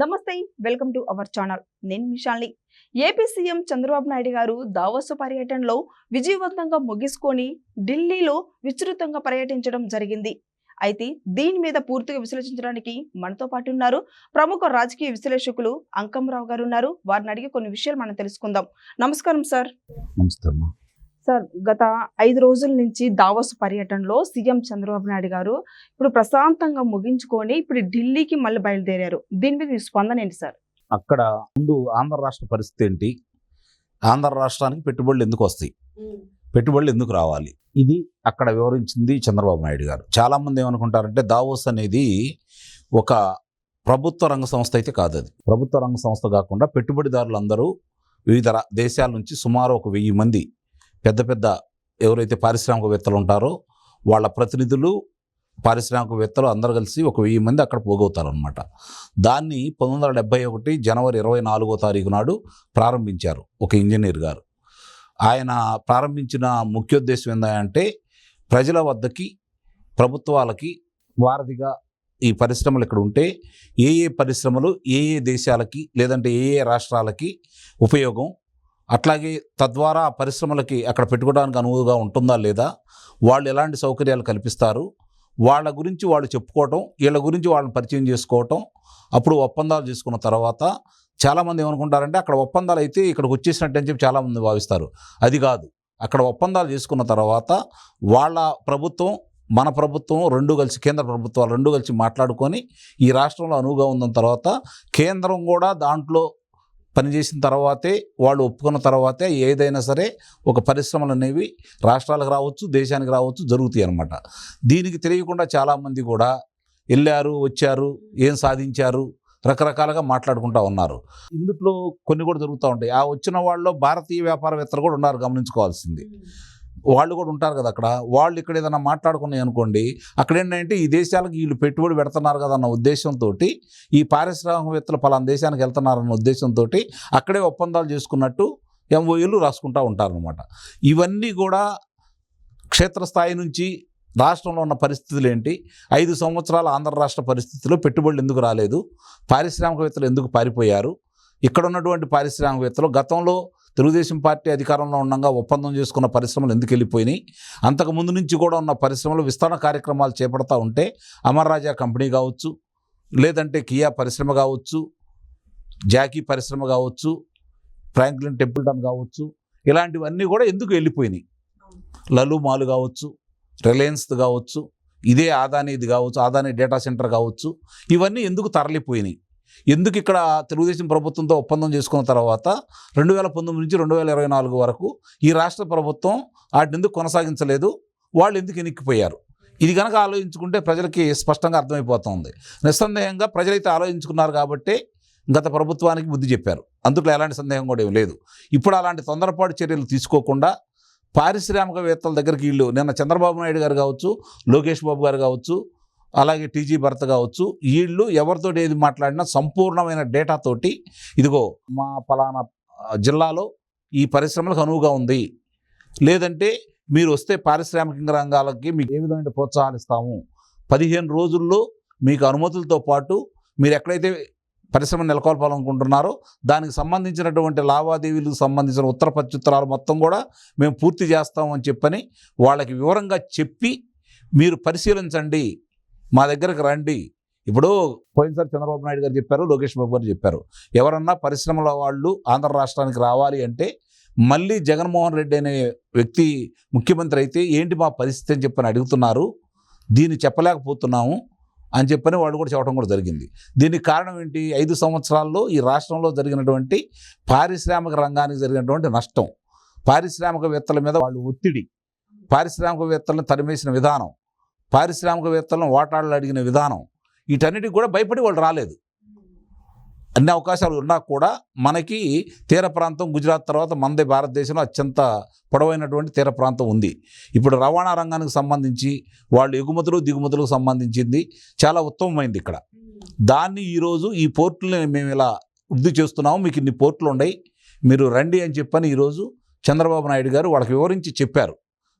నమస్తే welcome to our channel. నేను మిషాల్ని. AP CM Chandrababu Naidu garu Davos పర్యటనలో విజయవంతంగా ముగించుకొని ఢిల్లీలో విస్తృతంగా పర్యటించడం జరిగింది. అయితే దీని మీద పూర్తిగా విశ్లేషించడానికి మనతో పాటు ఉన్నారు ప్రముఖ రాజకీయ విశ్లేషకులు అంకమరావు గారు ఉన్నారు. వారిని అడిగి కొన్ని విషయాలు మనం తెలుసుకుందాం. నమస్కారం సార్. నమస్తే సార్ గత ఐదు రోజుల నుంచి దావోస్ పర్యటనలో సీఎం చంద్రబాబు నాయుడు గారు ఇప్పుడు ప్రశాంతంగా ముగించుకొని ఇప్పుడు ఢిల్లీకి మళ్ళీ బయలుదేరారు. దీని మీద మీ స్పందన ఏంటి సార్? అక్కడ ముందు ఆంధ్ర రాష్ట్ర పరిస్థితి ఏంటి? ఆంధ్ర రాష్ట్రానికి పెట్టుబడులు ఎందుకు వస్తాయి? పెట్టుబడులు ఎందుకు రావాలి? ఇది అక్కడ వివరించింది చంద్రబాబు నాయుడు గారు. చాలామంది ఏమనుకుంటారంటే దావోస్ అనేది ఒక ప్రభుత్వ రంగ సంస్థ అయితే కాదు అది. ప్రభుత్వ రంగ సంస్థ కాకుండా పెట్టుబడిదారులందరూ వివిధ దేశాల నుంచి సుమారు ఒక వెయ్యి మంది పెద్ద పెద్ద ఎవరైతే పారిశ్రామికవేత్తలు ఉంటారో వాళ్ళ ప్రతినిధులు పారిశ్రామికవేత్తలు అందరు కలిసి ఒక వెయ్యి మంది అక్కడ పోగవుతారనమాట దాన్ని పంతొమ్మిది వందల డెబ్బై ఒకటి జనవరి ఇరవై నాలుగో తారీఖు నాడు ప్రారంభించారు ఒక ఇంజనీర్ గారు. ఆయన ప్రారంభించిన ముఖ్యోద్దేశం ఏంటంటే ప్రజల వద్దకి ప్రభుత్వాలకి వారధిగా ఈ పరిశ్రమలు ఇక్కడ ఉంటే ఏ ఏ పరిశ్రమలు ఏ ఏ దేశాలకి లేదంటే ఏ ఏ రాష్ట్రాలకి ఉపయోగం అట్లాగే తద్వారా ఆ పరిశ్రమలకి అక్కడ పెట్టుకోవడానికి అనువుగా ఉంటుందా లేదా? వాళ్ళు ఎలాంటి సౌకర్యాలు కల్పిస్తారు? వాళ్ళ గురించి వాళ్ళు చెప్పుకోవటం వీళ్ళ గురించి వాళ్ళని పరిచయం చేసుకోవటం అప్పుడు ఒప్పందాలు చేసుకున్న తర్వాత చాలామంది ఏమనుకుంటారంటే అక్కడ ఒప్పందాలు అయితే ఇక్కడికి వచ్చేసినట్టు అని చెప్పి చాలామంది భావిస్తారు. అది కాదు. అక్కడ ఒప్పందాలు చేసుకున్న తర్వాత వాళ్ళ ప్రభుత్వం మన ప్రభుత్వం రెండు కలిసి కేంద్ర ప్రభుత్వాలు రెండు కలిసి మాట్లాడుకొని ఈ రాష్ట్రంలో అనువుగా ఉన్న తర్వాత కేంద్రం కూడా దాంట్లో పనిచేసిన తర్వాతే వాళ్ళు ఒప్పుకున్న తర్వాతే ఏదైనా సరే ఒక పరిశ్రమలు అనేవి రాష్ట్రాలకు రావచ్చు దేశానికి రావచ్చు జరుగుతాయి అన్నమాట. దీనికి తెలియకుండా చాలామంది కూడా వెళ్ళారు వచ్చారు ఏం సాధించారు రకరకాలుగా మాట్లాడుకుంటా ఉన్నారు. ఇందులో కొన్ని కూడా జరుగుతూ ఉంటాయి. ఆ వచ్చిన వాళ్ళలో భారతీయ వ్యాపారవేత్తలు కూడా ఉన్నారు గమనించుకోవాల్సింది. వాళ్ళు కూడా ఉంటారు కదా అక్కడ. వాళ్ళు ఇక్కడ ఏదైనా మాట్లాడుకున్నాయి అనుకోండి అక్కడ ఏంటంటే ఈ దేశాలకు వీళ్ళు పెట్టుబడి పెడుతున్నారు కదా అన్న ఉద్దేశంతో ఈ పారిశ్రామికవేత్తలు పలానా దేశానికి వెళ్తున్నారన్న ఉద్దేశంతో అక్కడే ఒప్పందాలు చేసుకున్నట్టు ఎంఓఏలు రాసుకుంటూ ఉంటారనమాట ఇవన్నీ కూడా క్షేత్రస్థాయి నుంచి రాష్ట్రంలో ఉన్న పరిస్థితులు ఏంటి? ఐదు సంవత్సరాల ఆంధ్ర రాష్ట్ర పరిస్థితిలో పెట్టుబడులు ఎందుకు రాలేదు? పారిశ్రామికవేత్తలు ఎందుకు పారిపోయారు? ఇక్కడ ఉన్నటువంటి పారిశ్రామికవేత్తలు గతంలో తెలుగుదేశం పార్టీ అధికారంలో ఉండగా ఒప్పందం చేసుకున్న పరిశ్రమలు ఎందుకు వెళ్ళిపోయినాయి? అంతకు ముందు నుంచి కూడా ఉన్న పరిశ్రమలు విస్తరణ కార్యక్రమాలు చేపడతా ఉంటే అమర్ రాజా కంపెనీ కావచ్చు లేదంటే కియా పరిశ్రమ కావచ్చు జాకీ పరిశ్రమ కావచ్చు ఫ్రాంక్లిన్ టెంపుల్టన్ కావచ్చు ఇలాంటివన్నీ కూడా ఎందుకు వెళ్ళిపోయినాయి? లలు మాలు కావచ్చు రిలయన్స్ కావచ్చు ఇదే ఆదానీది కావచ్చు ఆదాని డేటా సెంటర్ కావచ్చు ఇవన్నీ ఎందుకు తరలిపోయినాయి? ఎందుకు ఇక్కడ తెలుగుదేశం ప్రభుత్వంతో ఒప్పందం చేసుకున్న తర్వాత రెండు వేల పంతొమ్మిది నుంచి రెండు వేల ఇరవై నాలుగు వరకు ఈ రాష్ట్ర ప్రభుత్వం వాటిని ఎందుకు కొనసాగించలేదు? వాళ్ళు ఎందుకు ఎనిక్కిపోయారు? ఇది కనుక ఆలోచించుకుంటే ప్రజలకి స్పష్టంగా అర్థమైపోతుంది. నిస్సందేహంగా ప్రజలైతే ఆలోచించుకున్నారు కాబట్టి గత ప్రభుత్వానికి బుద్ధి చెప్పారు. అందులో ఎలాంటి సందేహం కూడా ఏమి లేదు. ఇప్పుడు అలాంటి తొందరపాటు చర్యలు తీసుకోకుండా పారిశ్రామికవేత్తల దగ్గరికి వీళ్ళు నిన్న చంద్రబాబు నాయుడు గారు కావచ్చు లోకేష్ బాబు గారు కావచ్చు అలాగే టీజీ భర్త కావచ్చు వీళ్ళు ఎవరితో ఏది మాట్లాడినా సంపూర్ణమైన డేటాతోటి ఇదిగో మా ఫలానా జిల్లాలో ఈ పరిశ్రమలకు అనువుగా ఉంది. లేదంటే మీరు వస్తే పారిశ్రామిక రంగాలకి మీకు ఏ విధమైన ప్రోత్సాహాలు ఇస్తాము. పదిహేను రోజుల్లో మీకు అనుమతులతో పాటు మీరు ఎక్కడైతే పరిశ్రమ నెలకొల్పాలనుకుంటున్నారో దానికి సంబంధించినటువంటి లావాదేవీలకు సంబంధించిన ఉత్తర ప్రత్యుత్తరాలు మొత్తం కూడా మేము పూర్తి చేస్తామని చెప్పని వాళ్ళకి వివరంగా చెప్పి మీరు పరిశీలించండి. మా దగ్గరకు రండి. ఇప్పుడు పోయినసారి చంద్రబాబు నాయుడు గారు చెప్పారు లోకేష్ బాబు గారు చెప్పారు. ఎవరన్నా పరిశ్రమల వాళ్ళు ఆంధ్ర రాష్ట్రానికి రావాలి అంటే మళ్ళీ జగన్మోహన్ రెడ్డి అనే వ్యక్తి ముఖ్యమంత్రి అయితే ఏంటి మా పరిస్థితి అని చెప్పని అడుగుతున్నారు. దీన్ని చెప్పలేకపోతున్నాము అని చెప్పని వాళ్ళు కూడా చెప్పడం కూడా జరిగింది. దీనికి కారణం ఏంటి? ఐదు సంవత్సరాల్లో ఈ రాష్ట్రంలో జరిగినటువంటి పారిశ్రామిక రంగానికి జరిగినటువంటి నష్టం. పారిశ్రామికవేత్తల మీద వాళ్ళు ఒత్తిడి. పారిశ్రామికవేత్తలను తరిమేసిన విధానం. పారిశ్రామికవేత్తలను ఓటాళ్ళు అడిగిన విధానం వీటన్నిటికి కూడా భయపడి వాళ్ళు రాలేదు. అన్ని అవకాశాలు ఉన్నా కూడా మనకి తీర ప్రాంతం గుజరాత్ తర్వాత మనదే భారతదేశంలో అత్యంత పొడవైనటువంటి తీర ప్రాంతం ఉంది. ఇప్పుడు రవాణా రంగానికి సంబంధించి వాళ్ళు ఎగుమతులు దిగుమతులకు సంబంధించింది చాలా ఉత్తమమైంది ఇక్కడ. దాన్ని ఈరోజు ఈ పోర్టులని మేము ఇలా వృద్ధి చేస్తున్నాము మీకు ఇన్ని పోర్టులు ఉన్నాయి మీరు రండి అని చెప్పని ఈరోజు చంద్రబాబు నాయుడు గారు వాళ్ళకి వివరించి చెప్పారు.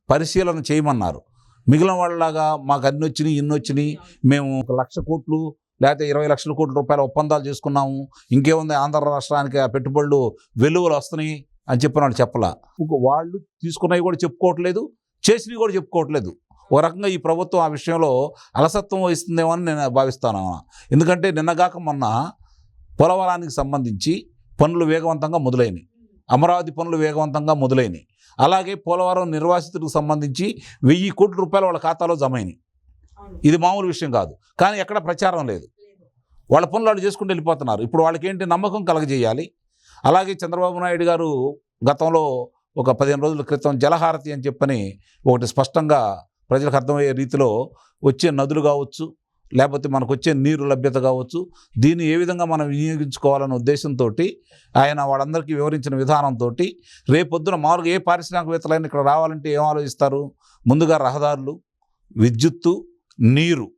పరిశీలన చేయమన్నారు. మిగిలిన వాళ్ళలాగా మాకు అన్ని వచ్చినాయి ఇన్ని వచ్చినాయి. మేము ఒక లక్ష కోట్లు లేకపోతే ఇరవై లక్షల కోట్ల రూపాయల ఒప్పందాలు చేసుకున్నాము. ఇంకేముంది ఆంధ్ర రాష్ట్రానికి ఆ పెట్టుబడులు వెలువలు వస్తున్నాయి అని చెప్పిన వాళ్ళు చెప్పలా. ఇంకో వాళ్ళు తీసుకున్నవి కూడా చెప్పుకోవట్లేదు చేసినవి కూడా చెప్పుకోవట్లేదు. ఒక రకంగా ఈ ప్రభుత్వం ఆ విషయంలో అలసత్వం వహిస్తుందేమో అని నేను భావిస్తాను. ఎందుకంటే నిన్నగాక మొన్న పోలవరానికి సంబంధించి పనులు వేగవంతంగా మొదలైనవి. అమరావతి పనులు వేగవంతంగా మొదలైనవి అలాగే పోలవరం నిర్వాసితులకు సంబంధించి వెయ్యి కోట్ల రూపాయలు వాళ్ళ ఖాతాలో జమ అయినాయి ఇది మామూలు విషయం కాదు. కానీ ఎక్కడ ప్రచారం లేదు. వాళ్ళ పనులు వాళ్ళు చేసుకుంటూ వెళ్ళిపోతున్నారు. ఇప్పుడు వాళ్ళకి ఏంటి నమ్మకం కలగజేయాలి? అలాగే చంద్రబాబు నాయుడు గారు గతంలో ఒక పదిహేను రోజుల క్రితం జలహారతి అని చెప్పని ఒకటి స్పష్టంగా ప్రజలకు అర్థమయ్యే రీతిలో వచ్చే నదులు కావచ్చు లేకపోతే మనకు వచ్చే నీరు లభ్యత కావచ్చు. దీన్ని ఏ విధంగా మనం వినియోగించుకోవాలనే ఉద్దేశంతో ఆయన వాళ్ళందరికీ వివరించిన విధానంతో రేపొద్దున మామూలుగా ఏ పారిశ్రామికవేత్తలైనా ఇక్కడ రావాలంటే ఏం ఆలోచిస్తారు? ముందుగా రహదారులు విద్యుత్తు నీరు.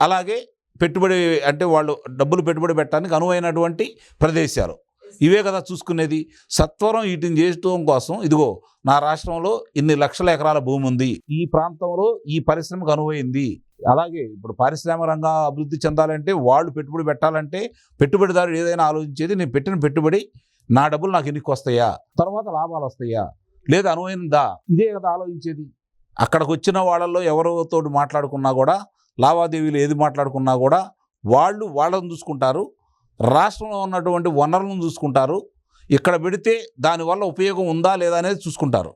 అలాగే పెట్టుబడి అంటే వాళ్ళు డబ్బులు పెట్టుబడి పెట్టడానికి అనువైనటువంటి ప్రదేశాలు. ఇవే కదా చూసుకునేది. సత్వరం వీటిని చేయటం కోసం ఇదిగో నా రాష్ట్రంలో ఇన్ని లక్షల ఎకరాల భూమి ఉంది ఈ ప్రాంతంలో ఈ పరిశ్రమకు అనువైంది. అలాగే ఇప్పుడు పారిశ్రామిక రంగం అభివృద్ధి చెందాలంటే వాళ్ళు పెట్టుబడి పెట్టాలంటే పెట్టుబడిదారుడు ఏదైనా ఆలోచించేది నేను పెట్టిన పెట్టుబడి నా డబ్బులు నాకు ఎన్నికి వస్తాయా? తర్వాత లాభాలు వస్తాయా? లేదా అనువైనదా ఇదే కదా ఆలోచించేది. అక్కడికి వచ్చిన వాళ్ళల్లో ఎవరితో మాట్లాడుకున్నా కూడా లావాదేవీలు ఏది మాట్లాడుకున్నా కూడా వాళ్ళు వాళ్ళని చూసుకుంటారు. రాష్ట్రంలో ఉన్నటువంటి వనరులను చూసుకుంటారు. ఇక్కడ పెడితే దానివల్ల ఉపయోగం ఉందా లేదా అనేది చూసుకుంటారు.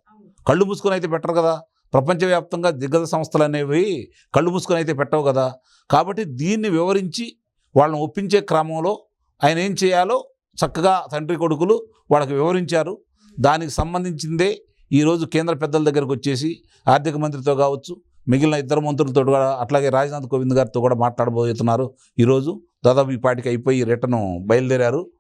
కళ్ళు మూసుకొని అయితే పెట్టరు కదా. ప్రపంచవ్యాప్తంగా దిగ్గజ సంస్థలు అనేవి కళ్ళు మూసుకొని అయితే పెట్టవు కదా. కాబట్టి దీన్ని వివరించి వాళ్ళని ఒప్పించే క్రమంలో ఆయన ఏం చేయాలో చక్కగా తండ్రి కొడుకులు వాళ్ళకి వివరించారు. దానికి సంబంధించిందే ఈరోజు కేంద్ర పెద్దల దగ్గరకు వచ్చేసి ఆర్థిక మంత్రితో కావచ్చు మిగిలిన ఇద్దరు మంత్రులతో కూడా అట్లాగే రాజ్నాథ్ కోవింద్ గారితో కూడా మాట్లాడబోతున్నారు. ఈరోజు దాదాపు ఈ పాటికి అయిపోయి రిటర్న్ బయలుదేరారు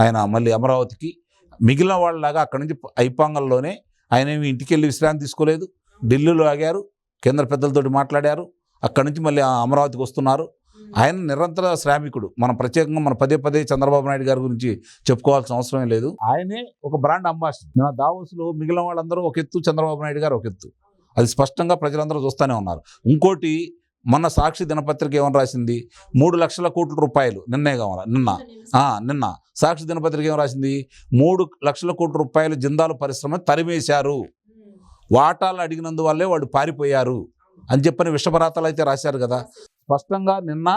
ఆయన మళ్ళీ అమరావతికి. మిగిలిన వాళ్ళలాగా అక్కడి నుంచి ఐపాంగంలోనే ఆయన ఏమి ఇంటికి వెళ్ళి విశ్రాంతి తీసుకోలేదు. ఢిల్లీలో ఆగారు కేంద్ర పెద్దలతోటి మాట్లాడారు అక్కడి నుంచి మళ్ళీ అమరావతికి వస్తున్నారు. ఆయన నిరంతర శ్రామికుడు. మనం ప్రత్యేకంగా మన పదే పదే చంద్రబాబు నాయుడు గారి గురించి చెప్పుకోవాల్సిన అవసరం లేదు. ఆయనే ఒక బ్రాండ్ అంబాసిడర్. నా దావోస్లో మిగిలిన వాళ్ళందరూ ఒక ఎత్తు చంద్రబాబు నాయుడు గారు ఒక ఎత్తు. అది స్పష్టంగా ప్రజలందరూ చూస్తూనే ఉన్నారు. ఇంకోటి మొన్న సాక్షి దినపత్రిక ఏమని రాసింది? మూడు లక్షల కోట్ల రూపాయలు. నిన్నే కావాలా? నిన్న. నిన్న సాక్షి దినపత్రిక ఏం రాసింది? మూడు లక్షల కోట్ల రూపాయలు జిందాలు పరిశ్రమ తరిమేశారు. వాటాలు అడిగినందువల్లే వాళ్ళు పారిపోయారు అని చెప్పని విషపరాతాలు అయితే రాశారు కదా. స్పష్టంగా నిన్న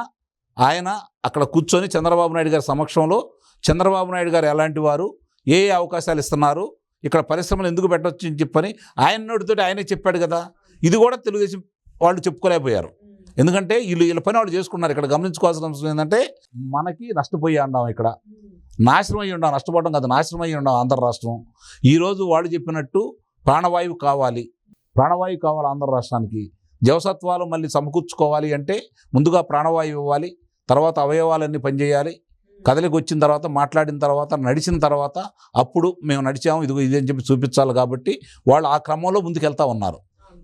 ఆయన అక్కడ కూర్చొని చంద్రబాబు నాయుడు గారి సమక్షంలో చంద్రబాబు నాయుడు గారు ఎలాంటి వారు ఏ ఏ అవకాశాలు ఇస్తున్నారు ఇక్కడ పరిశ్రమలు ఎందుకు పెట్టవచ్చు అని చెప్పని ఆయన నోటితో ఆయనే చెప్పాడు కదా. ఇది కూడా తెలుగుదేశం వాళ్ళు చెప్పుకోలేకపోయారు. ఎందుకంటే వీళ్ళు వీళ్ళ పని వాళ్ళు చేసుకున్నారు. ఇక్కడ గమనించుకోవాల్సిన అంశం ఏంటంటే మనకి నష్టపోయి ఉన్నాం ఇక్కడ. నాశనం అయ్యి ఉండాం నష్టపోవడం కాదు నాశనం అయ్యి ఉండాం ఆంధ్ర రాష్ట్రం. ఈరోజు వాళ్ళు చెప్పినట్టు ప్రాణవాయువు కావాలి. ప్రాణవాయువు కావాలి ఆంధ్ర రాష్ట్రానికి. జవసత్వాలు మళ్ళీ సమకూర్చుకోవాలి అంటే ముందుగా ప్రాణవాయువు ఇవ్వాలి తర్వాత అవయవాలన్నీ పనిచేయాలి. కదలికి వచ్చిన తర్వాత మాట్లాడిన తర్వాత నడిచిన తర్వాత అప్పుడు మేము నడిచాము ఇదిగో ఇది అని చెప్పి చూపించాలి కాబట్టి వాళ్ళు ఆ క్రమంలో ముందుకెళ్తా ఉన్నారు.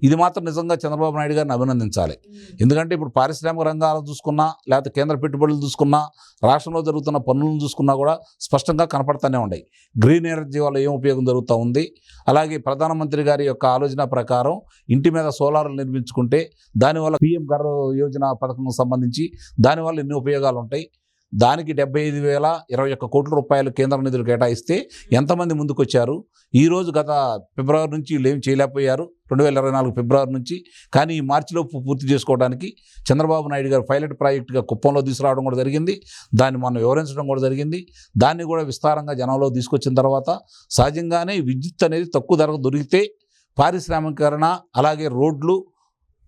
ఇది మాత్రం నిజంగా చంద్రబాబు నాయుడు గారిని అభినందించాలి. ఎందుకంటే ఇప్పుడు పారిశ్రామిక రంగాలు చూసుకున్నా లేకపోతే కేంద్ర పెట్టుబడులు చూసుకున్నా రాష్ట్రంలో జరుగుతున్న పనులను చూసుకున్నా కూడా స్పష్టంగా కనపడుతూనే ఉన్నాయి. గ్రీన్ ఎనర్జీ వల్ల ఏం ఉపయోగం జరుగుతూ ఉంది? అలాగే ప్రధానమంత్రి గారి యొక్క ఆలోచన ప్రకారం ఇంటి మీద సోలార్లు నిర్మించుకుంటే దానివల్ల పిఎం గర్ యోజన పథకం సంబంధించి దానివల్ల ఎన్ని ఉపయోగాలు ఉంటాయి? దానికి డెబ్బై ఐదు వేల ఇరవై ఒక్క కోట్ల రూపాయలు కేంద్ర నిధులు కేటాయిస్తే ఎంతమంది ముందుకొచ్చారు? ఈరోజు గత ఫిబ్రవరి నుంచి వీళ్ళు ఏం చేయలేకపోయారు. రెండు వేల ఇరవై నాలుగు ఫిబ్రవరి నుంచి. కానీ ఈ మార్చిలో పూర్తి చేసుకోవడానికి చంద్రబాబు నాయుడు గారు పైలట్ ప్రాజెక్టుగా కుప్పంలో తీసుకురావడం కూడా జరిగింది. దాన్ని మనం వివరించడం కూడా జరిగింది. దాన్ని కూడా విస్తారంగా జనంలో తీసుకొచ్చిన తర్వాత సహజంగానే విద్యుత్ అనేది తక్కువ ధరకు దొరికితే పారిశ్రామికరణ అలాగే రోడ్లు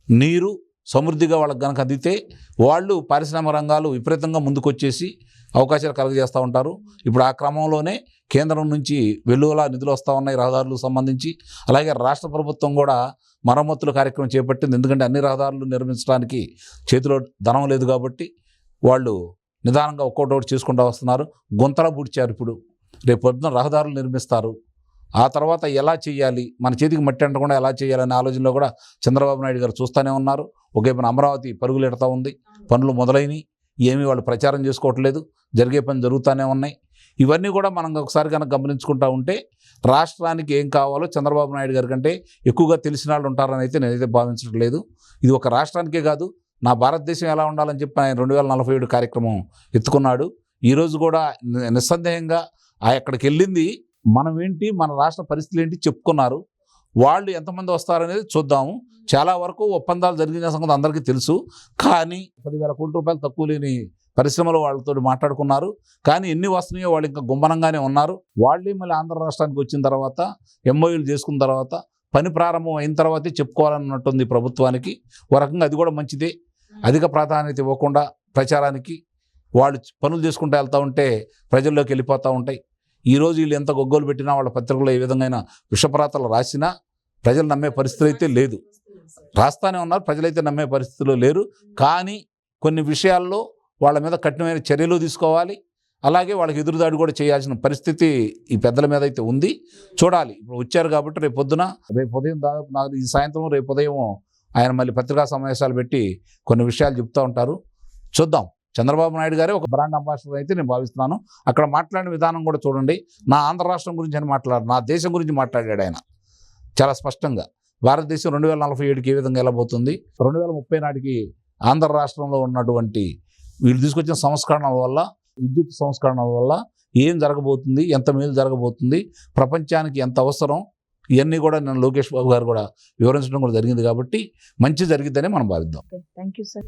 నీరు సమృద్ధిగా వాళ్ళకి కనుక అందితే వాళ్ళు పారిశ్రామిక రంగాలు విపరీతంగా ముందుకొచ్చేసి అవకాశాలు కలుగజేస్తూ ఉంటారు. ఇప్పుడు ఆ క్రమంలోనే కేంద్రం నుంచి వెల్లువలా నిధులు వస్తూ ఉన్నాయి రహదారులకు సంబంధించి. అలాగే రాష్ట్ర ప్రభుత్వం కూడా మరమ్మతుల కార్యక్రమం చేపట్టింది. ఎందుకంటే అన్ని రహదారులు నిర్మించడానికి చేతిలో ధనం లేదు కాబట్టి వాళ్ళు నిదానంగా ఒక్కోటి ఒకటి చేసుకుంటూ వస్తున్నారు. గుంతల పూడ్చారు ఇప్పుడు. రేపు పొద్దున రహదారులు నిర్మిస్తారు. ఆ తర్వాత ఎలా చేయాలి? మన చేతికి మట్టి అంటకుండా ఎలా చేయాలనే ఆలోచనలో కూడా చంద్రబాబు నాయుడు గారు చూస్తూనే ఉన్నారు. ఒకేపైన అమరావతి పరుగులు ఎడతా ఉంది. పనులు మొదలైనవి ఏమీ వాళ్ళు ప్రచారం చేసుకోవట్లేదు. జరిగే పని జరుగుతూనే ఉన్నాయి. ఇవన్నీ కూడా మనం ఒకసారి కనుక గమనించుకుంటా ఉంటే రాష్ట్రానికి ఏం కావాలో చంద్రబాబు నాయుడు గారి కంటే ఎక్కువగా తెలిసిన వాళ్ళు ఉంటారని అయితే నేనైతే భావించడం లేదు ఇది ఒక రాష్ట్రానికే కాదు. నా భారతదేశం ఎలా ఉండాలని చెప్పి ఆయన రెండు వేల నలభై ఏడు కార్యక్రమం ఎత్తుకున్నాడు. ఈరోజు కూడా నిస్సందేహంగా ఆ అక్కడికి వెళ్ళింది మనం ఏంటి మన రాష్ట్ర పరిస్థితులు ఏంటి చెప్పుకున్నారు. వాళ్ళు ఎంతమంది వస్తారనేది చూద్దాము. చాలా వరకు ఒప్పందాలు జరిగిన సంగతి అందరికీ తెలుసు. కానీ పదివేల కోట్ల రూపాయలు తక్కువ లేని పరిశ్రమలు వాళ్ళతో మాట్లాడుకున్నారు. కానీ ఎన్ని వస్తున్నాయో వాళ్ళు ఇంకా గుమ్మనంగానే ఉన్నారు. వాళ్ళే మళ్ళీ ఆంధ్ర రాష్ట్రానికి వచ్చిన తర్వాత ఎంఓయూలు చేసుకున్న తర్వాత పని ప్రారంభం అయిన తర్వాతే చెప్పుకోవాలన్నట్టుంది ప్రభుత్వానికి. ఓ రకంగా అది కూడా మంచిదే. అధిక ప్రాధాన్యత ఇవ్వకుండా ప్రచారానికి వాళ్ళు పనులు చేసుకుంటూ వెళ్తూ ఉంటే ప్రజల్లోకి వెళ్ళిపోతూ ఉంటాయి. ఈరోజు వీళ్ళు ఎంత గొగ్గోలు పెట్టినా వాళ్ళ పత్రికలో ఏ విధంగా విషప్రాతలు రాసినా ప్రజలు నమ్మే పరిస్థితి అయితే లేదు. రాస్తానే ఉన్నారు ప్రజలైతే నమ్మే పరిస్థితిలో లేరు. కానీ కొన్ని విషయాల్లో వాళ్ళ మీద కఠినమైన చర్యలు తీసుకోవాలి. అలాగే వాళ్ళకి ఎదురుదాడి కూడా చేయాల్సిన పరిస్థితి ఈ పెద్దల మీద అయితే ఉంది. చూడాలి. ఇప్పుడు వచ్చారు కాబట్టి రేపు పొద్దున రేపు ఉదయం దాదాపు నాకు ఈ సాయంత్రం రేపు ఉదయం ఆయన మళ్ళీ పత్రికా సమావేశాలు పెట్టి కొన్ని విషయాలు చెప్తూ ఉంటారు. చూద్దాం. చంద్రబాబు నాయుడు గారే ఒక బ్రాండ్ అంబాసిడర్ అయితే నేను భావిస్తున్నాను. అక్కడ మాట్లాడిన విధానం కూడా చూడండి. నా ఆంధ్ర రాష్ట్రం గురించి అని మాట్లాడు నా దేశం గురించి మాట్లాడాడు ఆయన. చాలా స్పష్టంగా. భారతదేశం రెండు వేల నలభై ఏడుకి ఏ విధంగా వెళ్ళబోతుంది? రెండు వేల ముప్పై నాటికి ఆంధ్ర రాష్ట్రంలో ఉన్నటువంటి వీళ్ళు తీసుకొచ్చిన సంస్కరణల వల్ల విద్యుత్ సంస్కరణల వల్ల ఏం జరగబోతుంది? ఎంత మేలు జరగబోతుంది? ప్రపంచానికి ఎంత అవసరం? ఇవన్నీ కూడా నేను లోకేష్ బాబు గారు కూడా వివరించడం కూడా జరిగింది కాబట్టి మంచి జరిగిద్దనే మనం భావిద్దాం. Thank you sir